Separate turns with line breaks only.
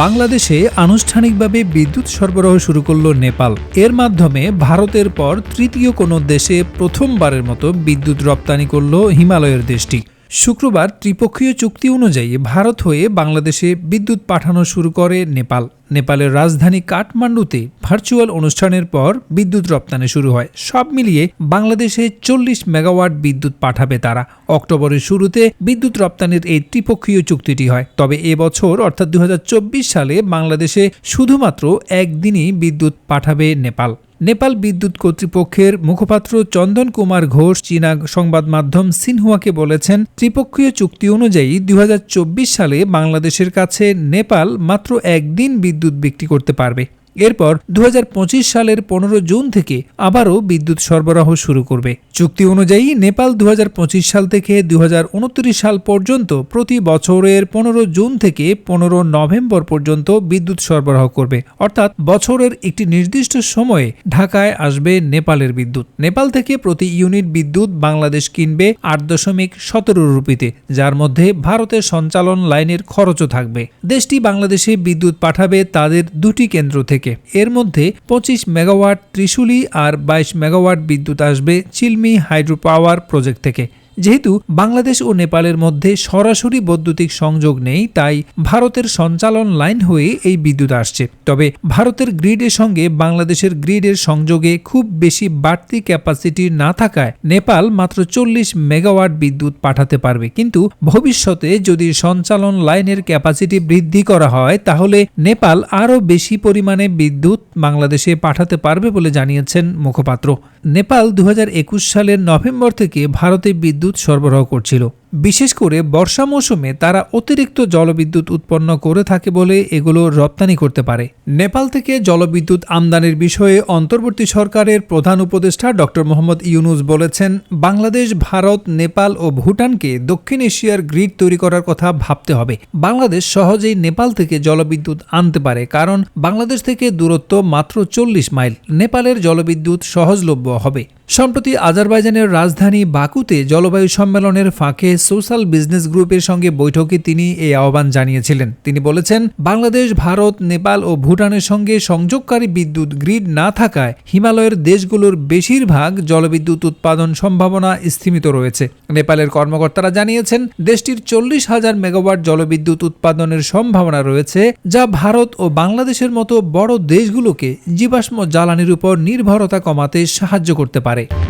বাংলাদেশে আনুষ্ঠানিকভাবে বিদ্যুৎ সরবরাহ শুরু করল নেপাল। এর মাধ্যমে ভারতের পর তৃতীয় কোনো দেশে প্রথমবারের মতো বিদ্যুৎ রপ্তানি করল হিমালয়ের দেশটি। শুক্রবার ত্রিপক্ষীয় চুক্তি অনুযায়ী ভারত হয়ে বাংলাদেশে বিদ্যুৎ পাঠানো শুরু করে নেপাল। নেপালের রাজধানী কাঠমান্ডুতে ভার্চুয়াল অনুষ্ঠানের পর বিদ্যুৎ রপ্তানি শুরু হয়। সব মিলিয়ে বাংলাদেশে চল্লিশ মেগাওয়াট বিদ্যুৎ পাঠাবে তারা। অক্টোবরের শুরুতে বিদ্যুৎ রপ্তানির এই ত্রিপক্ষীয় চুক্তিটি হয়। তবে এবছর অর্থাৎ দু হাজার চব্বিশ সালে বাংলাদেশে শুধুমাত্র একদিনই বিদ্যুৎ পাঠাবে নেপাল। নেপাল বিদ্যুৎ কর্তৃপক্ষের মুখপাত্র চন্দন কুমার ঘোষ চীনা সংবাদ মাধ্যম সিনহুয়াকে বলেছেন, ত্রিপক্ষীয় চুক্তি অনুযায়ী দু হাজার চব্বিশ সালে বাংলাদেশের কাছে নেপাল মাত্র একদিন বিদ্যুৎ বিক্রি করতে পারবে। এরপর দু হাজার পঁচিশ সালের পনেরো জুন থেকে আবারও বিদ্যুৎ সরবরাহ শুরু করবে। চুক্তি অনুযায়ী নেপাল দু হাজার পঁচিশ সাল থেকে দু হাজার উনত্রিশ সাল পর্যন্ত প্রতি বছরের পনেরো জুন থেকে পনেরো নভেম্বর পর্যন্ত বিদ্যুৎ সরবরাহ করবে। অর্থাৎ বছরের একটি নির্দিষ্ট সময়ে ঢাকায় আসবে নেপালের বিদ্যুৎ। নেপাল থেকে প্রতি ইউনিট বিদ্যুৎ বাংলাদেশ কিনবে আট দশমিক সতেরো রুপিতে, যার মধ্যে ভারতের সঞ্চালন লাইনের খরচও থাকবে। দেশটি বাংলাদেশে বিদ্যুৎ পাঠাবে তাদের দুটি কেন্দ্র থেকে। এর মধ্যে পঁচিশ মেগাওয়াট ত্রিশুলি আর বাইশ মেগাওয়াট বিদ্যুৎ আসবে চিলমি হাইড্রো পাওয়ার প্রজেক্ট থেকে। যেহেতু বাংলাদেশ ও নেপালের মধ্যে সরাসরি বৈদ্যুতিক সংযোগ নেই, তাই ভারতের সঞ্চালন লাইন হয়ে এই বিদ্যুৎ আসছে। তবে ভারতের গ্রিডের সঙ্গে বাংলাদেশের গ্রিডের সংযোগে খুব বেশি বাড়তি ক্যাপাসিটি না থাকায় নেপাল মাত্র চল্লিশ মেগাওয়াট বিদ্যুৎ পাঠাতে পারবে। কিন্তু ভবিষ্যতে যদি সঞ্চালন লাইনের ক্যাপাসিটি বৃদ্ধি করা হয়, তাহলে নেপাল আরও বেশি পরিমাণে বিদ্যুৎ বাংলাদেশে পাঠাতে পারবে বলে জানিয়েছেন মুখপাত্র। নেপাল দু হাজার একুশ সালের নভেম্বর থেকে ভারতে বিদ্যুৎ সরবরাহ করছিল। বিশেষ করে বর্ষা মৌসুমে তারা অতিরিক্ত জলবিদ্যুৎ উৎপন্ন করে থাকে বলে এগুলো রপ্তানি করতে পারে। নেপাল থেকে জলবিদ্যুৎ আমদানির বিষয়ে অন্তর্বর্তী সরকারের প্রধান উপদেষ্টা ডক্টর মোহাম্মদ ইউনুস বলেছেন, বাংলাদেশ, ভারত, নেপাল ও ভুটানকে দক্ষিণ এশিয়ার গ্রিড তৈরি করার কথা ভাবতে হবে। বাংলাদেশ সহজেই নেপাল থেকে জলবিদ্যুৎ আনতে পারে কারণ বাংলাদেশ থেকে দূরত্ব মাত্র চল্লিশ মাইল। নেপালের জলবিদ্যুৎ সহজলভ্য হবে। সম্প্রতি আজারবাইজানের রাজধানী বাকুতে জলবায়ু সম্মেলনের ফাঁকে সোশ্যাল বিজনেস গ্রুপের সঙ্গে বৈঠকে তিনি এই আহ্বান জানিয়েছিলেন। তিনি বলেছেন, বাংলাদেশ, ভারত, নেপাল ও ভুটানের সঙ্গে সংযোগকারী বিদ্যুৎ গ্রিড না থাকায় হিমালয়ের দেশগুলোর বেশিরভাগ জলবিদ্যুৎ উৎপাদন সম্ভাবনা স্থিমিত রয়েছে। নেপালের কর্মকর্তারা জানিয়েছেন, দেশটির চল্লিশ হাজার মেগাওয়াট জলবিদ্যুৎ উৎপাদনের সম্ভাবনা রয়েছে, যা ভারত ও বাংলাদেশের মতো বড় দেশগুলোকে জীবাশ্ম জ্বালানির উপর নির্ভরতা কমাতে সাহায্য করতে পারে